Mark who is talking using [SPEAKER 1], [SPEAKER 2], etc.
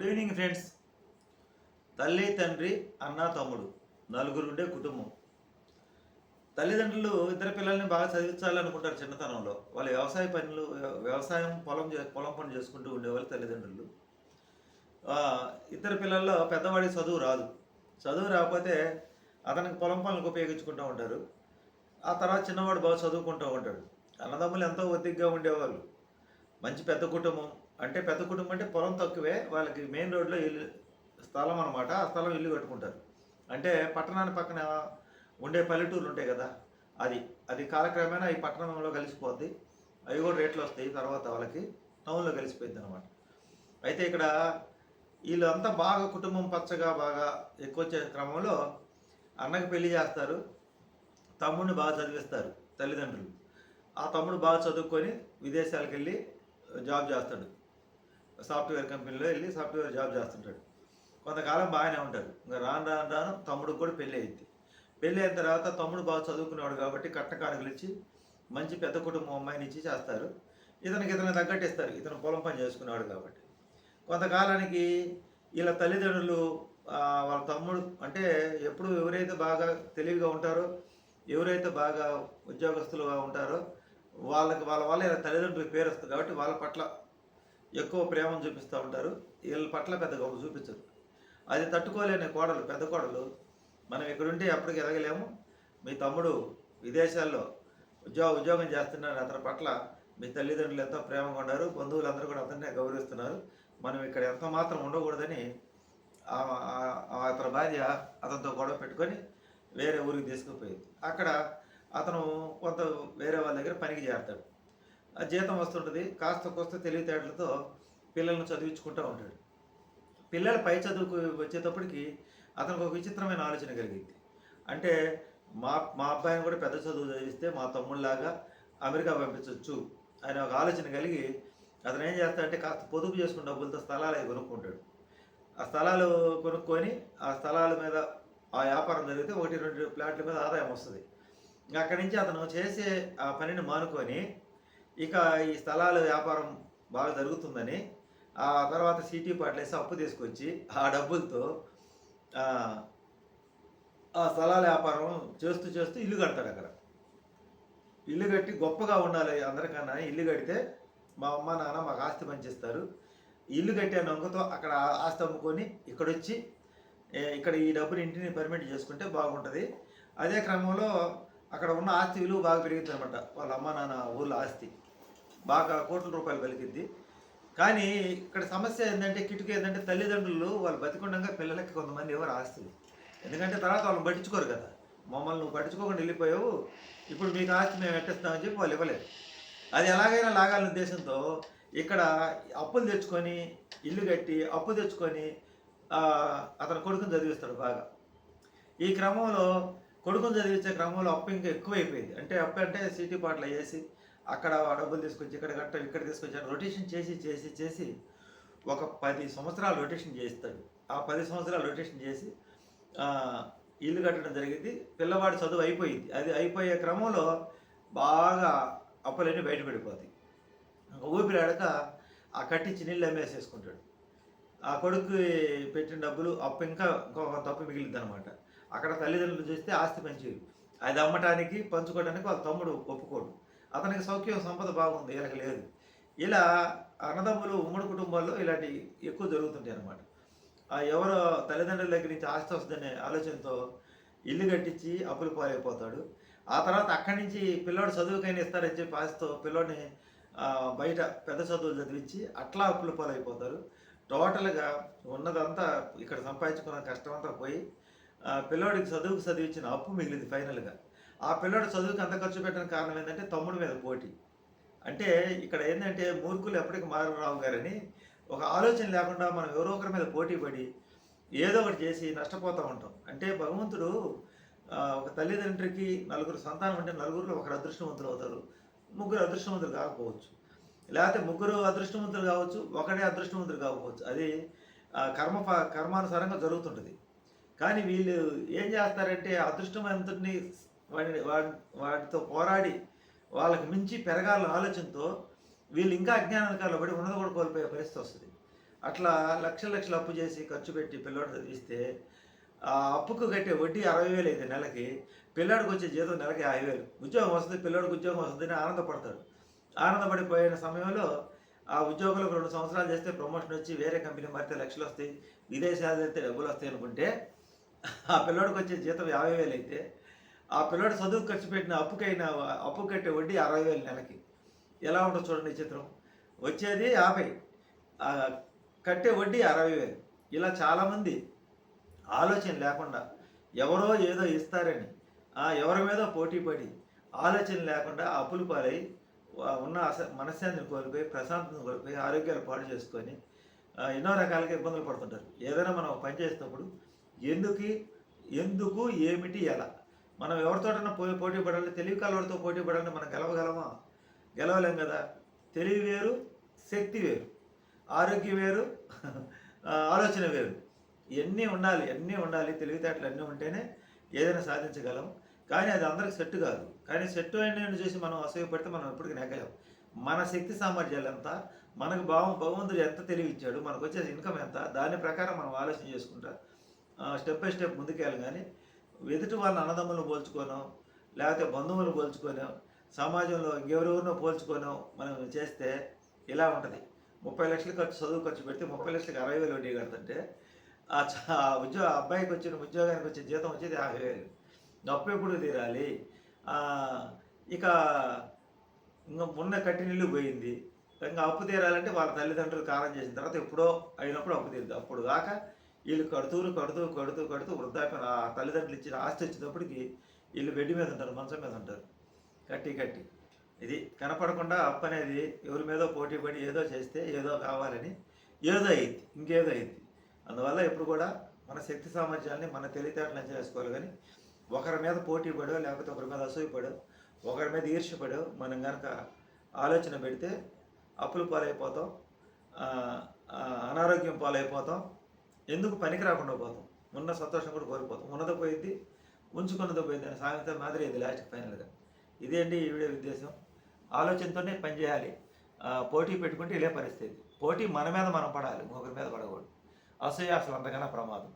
[SPEAKER 1] Good evening friends తల్లి తండ్రి అన్న తమ్ముడు నలుగురు ఉండే కుటుంబం. తల్లిదండ్రులు ఇద్దరు పిల్లల్ని బాగా చదివించాలనుకుంటారు చిన్నతనంలో. వాళ్ళ వ్యవసాయ పనులు వ్యవసాయం పొలం చే పొలం పని చేసుకుంటూ ఉండేవాళ్ళు తల్లిదండ్రులు. ఇద్దరు పిల్లల్లో పెద్దవాడికి చదువు రాదు. చదువు రాకపోతే అతనికి పొలం పనులకు ఉపయోగించుకుంటూ ఉంటారు. ఆ తర్వాత చిన్నవాడు బాగా చదువుకుంటూ ఉంటాడు. అన్నదమ్ములు ఎంతో ఒత్తిగ్గా ఉండేవాళ్ళు. మంచి పెద్ద కుటుంబం. అంటే పెద్ద కుటుంబం అంటే పొలం తక్కువే వాళ్ళకి మెయిన్ రోడ్లో ఇల్లు స్థలం అనమాట ఆ స్థలం ఇల్లు కట్టుకుంటారు. అంటే పట్టణాన్ని పక్కన ఉండే పల్లెటూర్లు ఉంటాయి కదా అది అది కాలక్రమేణా ఈ పట్టణంలో కలిసిపోద్ది. అవి కూడా రేట్లు వస్తాయి తర్వాత వాళ్ళకి టౌన్లో కలిసిపోయింది అనమాట అయితే ఇక్కడ వీళ్ళంతా బాగా కుటుంబం పచ్చగా బాగా ఎక్కువ వచ్చే క్రమంలో అన్నకి పెళ్ళి చేస్తారు. తమ్ముడిని బాగా చదివిస్తారు తల్లిదండ్రులు. ఆ తమ్ముడు బాగా చదువుకొని విదేశాలకు వెళ్ళి జాబ్ చేస్తాడు. సాఫ్ట్వేర్ కంపెనీలో వెళ్ళి సాఫ్ట్వేర్ జాబ్ చేస్తుంటాడు. కొంతకాలం బాగానే ఉంటారు ఇంకా రాను రాను రాను తమ్ముడికి కూడా పెళ్ళి అయింది. పెళ్ళి అయిన తర్వాత తమ్ముడు బాగా చదువుకునేవాడు కాబట్టి కట్న కానుకలు ఇచ్చి మంచి పెద్ద కుటుంబం అమ్మాయిని ఇచ్చి చేస్తారు. ఇతనికి ఇతనికి తగ్గట్టిస్తారు ఇతను పొలం పని చేసుకునేవాడు కాబట్టి. కొంతకాలానికి వీళ్ళ తల్లిదండ్రులు వాళ్ళ తమ్ముడు అంటే ఎప్పుడు ఎవరైతే బాగా తెలివిగా ఉంటారో ఎవరైతే బాగా ఉద్యోగస్తులుగా ఉంటారో వాళ్ళకి వాళ్ళ వల్ల ఇలా తల్లిదండ్రులకు పేరు వస్తుంది కాబట్టి వాళ్ళ పట్ల ఎక్కువ ప్రేమను చూపిస్తూ ఉంటారు. వీళ్ళ పట్ల పెద్దగా చూపించరు అది తట్టుకోలేని కోడలు పెద్ద కోడలు. మనం ఇక్కడుంటే ఎప్పటికి ఎదగలేము. మీ తమ్ముడు విదేశాల్లో ఉద్యోగ ఉద్యోగం చేస్తున్నారు అతని పట్ల మీ తల్లిదండ్రులు ఎంతో ప్రేమగా ఉన్నారు. బంధువులందరూ కూడా అతన్నే గౌరవిస్తున్నారు. మనం ఇక్కడ ఎంత మాత్రం ఉండకూడదని అతని భార్య అతనితో గొడవ పెట్టుకొని వేరే ఊరికి తీసుకుపోయింది. అక్కడ అతను కొంత వేరే వాళ్ళ దగ్గర పనికి చేరతాడు. జీతం వస్తుంటుంది కాస్త కోస్త తెలివితేటలతో పిల్లల్ని చదివించుకుంటూ ఉంటాడు. పిల్లలు పై చదువుకు వచ్చేటప్పటికి అతనికి ఒక విచిత్రమైన ఆలోచన కలిగింది. అంటే మా మా అబ్బాయిని కూడా పెద్ద చదువు చదివిస్తే మా తమ్ముళ్ళలాగా అమెరికా పంపించవచ్చు అనే ఒక ఆలోచన కలిగి అతను ఏం చేస్తాడంటే కాస్త పొదుపు చేసుకున్న డబ్బులతో స్థలాలు అవి కొనుక్కుంటాడు. ఆ స్థలాలు కొనుక్కొని ఆ స్థలాల మీద ఆ వ్యాపారం జరిగితే ఒకటి రెండు ప్లాట్ల మీద ఆదాయం వస్తుంది. అక్కడి నుంచి అతను చేసే ఆ పనిని మానుకొని ఇక ఈ స్థలాల వ్యాపారం బాగా జరుగుతుందని ఆ తర్వాత సిటీ పాటలేసి అప్పు తీసుకొచ్చి ఆ డబ్బులతో ఆ, స్థలాల వ్యాపారం చేస్తూ చేస్తూ ఇల్లు కడతాడు అక్కడ. ఇల్లు కట్టి గొప్పగా ఉండాలి అందరికన్నా ఇల్లు కడితే మా అమ్మ నాన్న మాకు ఆస్తి పంచిస్తారు. ఇల్లు కట్టే నొంగతో అక్కడ ఆస్తి అమ్ముకొని ఇక్కడ వచ్చి ఇక్కడ ఈ డబ్బుని ఇంటిని పర్మిట్ చేసుకుంటే బాగుంటుంది. అదే క్రమంలో అక్కడ ఉన్న ఆస్తి విలువ బాగా పెరుగుతుంది అనమాట వాళ్ళ అమ్మ నాన్న ఊళ్ళో ఆస్తి. బాగా కోట్ల రూపాయలు పలికింది కానీ ఇక్కడ సమస్య ఏంటంటే కిటుకు ఏంటంటే తల్లిదండ్రులు వాళ్ళు బతికుండగా పిల్లలకి కొంతమంది ఎవరు ఆస్తులు. ఎందుకంటే తర్వాత వాళ్ళని పట్టించుకోరు కదా. మమ్మల్ని నువ్వు పట్టించుకోకుండా వెళ్ళిపోయావు. ఇప్పుడు మీకు ఆస్తి మేము పెట్టేస్తామని చెప్పి వాళ్ళు ఇవ్వలేదు అది ఎలాగైనా లాగాలనే ఉద్దేశంతో ఇక్కడ అప్పులు తెచ్చుకొని ఇల్లు కట్టి అప్పు తెచ్చుకొని అతను అతని కొడుకుని చదివిస్తాడు బాగా. ఈ క్రమంలో కొడుకుని చదివించే క్రమంలో అప్పు ఇంకా ఎక్కువైపోయింది. అంటే అప్పు అంటే సిటీ పాటలు వేసి అక్కడ డబ్బులు తీసుకొచ్చి ఇక్కడ కట్ట ఇక్కడ తీసుకొచ్చి రొటేషన్ చేసి చేసి చేసి ఒక పది సంవత్సరాలు రొటేషన్ చేస్తాడు ఆ పది సంవత్సరాలు రొటేషన్ చేసి ఇల్లు కట్టడం జరిగింది. పిల్లవాడి చదువు అయిపోయింది. అది అయిపోయే క్రమంలో బాగా అప్పులన్నీ బయటపడిపోతాయి ఇంకా ఊపిరాడక ఆ కట్టించి నీళ్ళు అమ్మేసేసుకుంటాడు. ఆ కొడుకు పెట్టిన డబ్బులు అప్పు ఇంకా ఇంకొక తప్పు మిగిలింది అనమాట అక్కడ తల్లిదండ్రులు చూస్తే ఆస్తి పంచి అది అమ్మటానికి పంచుకోవడానికి వాళ్ళ తమ్ముడు ఒప్పుకోడు. అతనికి సౌఖ్యం సంపద బాగుంది వీళ్ళకి లేదు. ఇలా అన్నదమ్ములు ఉమ్మడి కుటుంబాల్లో ఇలాంటి ఎక్కువ జరుగుతుంటాయి అన్నమాట. ఆ ఎవరో తల్లిదండ్రుల దగ్గర నుంచి ఆస్తి వస్తుందనే ఆలోచనతో ఇల్లు కట్టించి అప్పులు పాలైపోతాడు. ఆ తర్వాత అక్కడి నుంచి పిల్లోడు చదువుకైనా ఇస్తారని చెప్పి ఆశతో పిల్లోడిని బయట పెద్ద చదువులు చదివించి అట్లా అప్పులు పాలైపోతారు. టోటల్గా ఉన్నదంతా ఇక్కడ సంపాదించుకున్న కష్టం అంతా పోయి పిల్లోడికి చదువుకు చదివించిన అప్పు మిగిలింది ఫైనల్గా. ఆ పిల్లోడు చదువుకి అంత ఖర్చు పెట్టిన కారణం ఏంటంటే తమ్ముడి మీద పోటీ. అంటే ఇక్కడ ఏంటంటే మూర్ఖులు ఎప్పటికీ మారరావు గారని ఒక ఆలోచన లేకుండా మనం ఎవరో ఒకరి మీద పోటీ పడి ఏదో ఒకటి చేసి నష్టపోతూ ఉంటాం. అంటే భగవంతుడు ఒక తల్లిదండ్రికి నలుగురు సంతానం అంటే నలుగురిలో ఒకరు అదృష్టవంతులు అవుతారు. ముగ్గురు అదృష్టవంతులు కాకపోవచ్చు. లేకపోతే ముగ్గురు అదృష్టవంతులు కావచ్చు ఒకడే అదృష్టవంతులు కాకపోవచ్చు. అది ఆ, కర్మ కర్మానుసారంగా జరుగుతుంటుంది. కానీ వీళ్ళు ఏం చేస్తారంటే అదృష్టవంతుడిని వాడిని వాడి వాటితో పోరాడి వాళ్ళకి మించి పెరగాల ఆలోచనతో వీళ్ళు ఇంకా అజ్ఞానాధికారులు పడి ఉన్నది కూడా కోల్పోయే పరిస్థితి వస్తుంది. అట్లా లక్షల లక్షలు అప్పు చేసి ఖర్చు పెట్టి పిల్లోడు చదివిస్తే ఆ అప్పుకు కట్టే వడ్డీ అరవై వేలు అయితే నెలకి పిల్లాడికి వచ్చే జీతం నెలకి యాభై వేలు. ఉద్యోగం వస్తుంది పిల్లోడికి ఉద్యోగం వస్తుందని ఆనందపడతాడు. ఆనందపడిపోయిన సమయంలో ఆ ఉద్యోగులకు రెండు సంవత్సరాలు చేస్తే ప్రమోషన్ వచ్చి వేరే కంపెనీ మారితే లక్షలు వస్తాయి విదేశాలు అయితే డబ్బులు వస్తాయి అనుకుంటే ఆ పిల్లోడికి వచ్చే జీతం యాభై వేలు అయితే ఆ పిల్లడు చదువు ఖర్చు పెట్టిన అప్పుకైనా అప్పు కట్టే వడ్డీ అరవై వేలు నెలకి. ఎలా ఉంటుంది చూడండి చిత్రం. వచ్చేది యాభై. కట్టే వడ్డీ అరవై వేలు. ఇలా చాలామంది ఆలోచన లేకుండా ఎవరో ఏదో ఇస్తారని ఆ ఎవరి మీద పోటీ పడి ఆలోచన లేకుండా అప్పులు పాలై ఉన్న మనశ్శాంతిని కోల్పోయి ప్రశాంతతను కోల్పోయి ఆరోగ్యాలు పాడు చేసుకొని ఎన్నో రకాలుగా ఇబ్బందులు పడుతుంటారు. ఏదైనా మనం పని చేసినప్పుడు ఎందుకు ఎందుకు ఏమిటి ఎలా? మనం ఎవరితోటైనా పోయి పోటీ పడాలి తెలివి కలవాడితో పోటీ పడాలంటే మనం గెలవగలమా? గెలవలేం కదా. తెలివి వేరు శక్తి వేరు ఆరోగ్యం వేరు ఆలోచన వేరు. ఇవన్నీ ఉండాలి అన్నీ ఉండాలి తెలివితేటలు అన్నీ ఉంటేనే ఏదైనా సాధించగలం. కానీ అది అందరికి సెట్ కాదు. కానీ సెట్ అయిన చూసి మనం అసూయపడితే మనం ఎప్పటికీ నెగ్గలేం. మన శక్తి సామర్థ్యాలు ఎంత? మనకు భావం భగవంతుడు ఎంత తెలివి ఇచ్చాడు? మనకు వచ్చే ఇన్కమ్ ఎంత? దాని ప్రకారం మనం ఆలోచన చేసుకుంటా స్టెప్ బై స్టెప్ ముందుకెళ్ళాలి కానీ ఎదుటి వాళ్ళ అన్నదమ్ములను పోల్చుకోనో లేకపోతే బంధువులు పోల్చుకోనో సమాజంలో ఇంకెవరెవరినో పోల్చుకోనో మనం చేస్తే ఇలా ఉంటుంది. ముప్పై లక్షలు ఖర్చు చదువు ఖర్చు పెడితే ముప్పై లక్షలకు అరవై వేలు వడ్డీ కడుతుంటే ఆ ఉద్యోగ అబ్బాయికి వచ్చిన ఉద్యోగానికి వచ్చిన జీతం వచ్చేది యాభై వేలు. అప్పు ఎప్పుడు తీరాలి? ఇక ఇంకా మొన్న కట్టినీళ్ళు పోయింది. ఇంకా అప్పు తీరాలంటే వాళ్ళ తల్లిదండ్రులు కారం చేసిన తర్వాత ఎప్పుడో అయినప్పుడు అప్పు తీరుద్ది అప్పుడు కాక వీళ్ళు కడుతూరు కడుతూ కడుతూ కడుతూ వృద్ధాప్యం ఆ తల్లిదండ్రులు ఇచ్చిన ఆస్తి వచ్చినప్పటికి వీళ్ళు బెడ్ మీద ఉంటారు మంచం మీద ఉంటారు. కట్టి కట్టి. ఇది కనపడకుండా అప్పు అనేది ఎవరి మీదో పోటీ పడి ఏదో చేస్తే ఏదో కావాలని ఏదో అయింది ఇంకేదో అయింది. అందువల్ల ఎప్పుడు కూడా మన శక్తి సామర్థ్యాన్ని మన తెలివితేటలు చేసుకోవాలి కానీ ఒకరి మీద పోటీ పడో లేకపోతే ఒకరి మీద అసూయపడో ఒకరి మీద ఈర్ష్యపడో మనం కనుక ఆలోచన పెడితే అప్పులు పాలైపోతాం అనారోగ్యం పాలైపోతాం ఎందుకు పనికి రాకుండా పోతాం? ఉన్న సంతోషం కూడా కోల్పోతాం. ఉన్నది పోయింది ఉంచుకున్నది పోయింది అని సామెత మాదిరి ఇది లాస్ట్ ఫైనల్గా ఇదేంటి ఈ వీడియో ఉద్దేశం? ఆలోచనతోనే పనిచేయాలి పోటీ పెట్టుకుంటే ఇదే పరిస్థితి. పోటీ మన మీద మనం పడాలి ఇంకొకరి మీద పడకూడదు. అసూయ అసలు అంతకన్నా ప్రమాదం.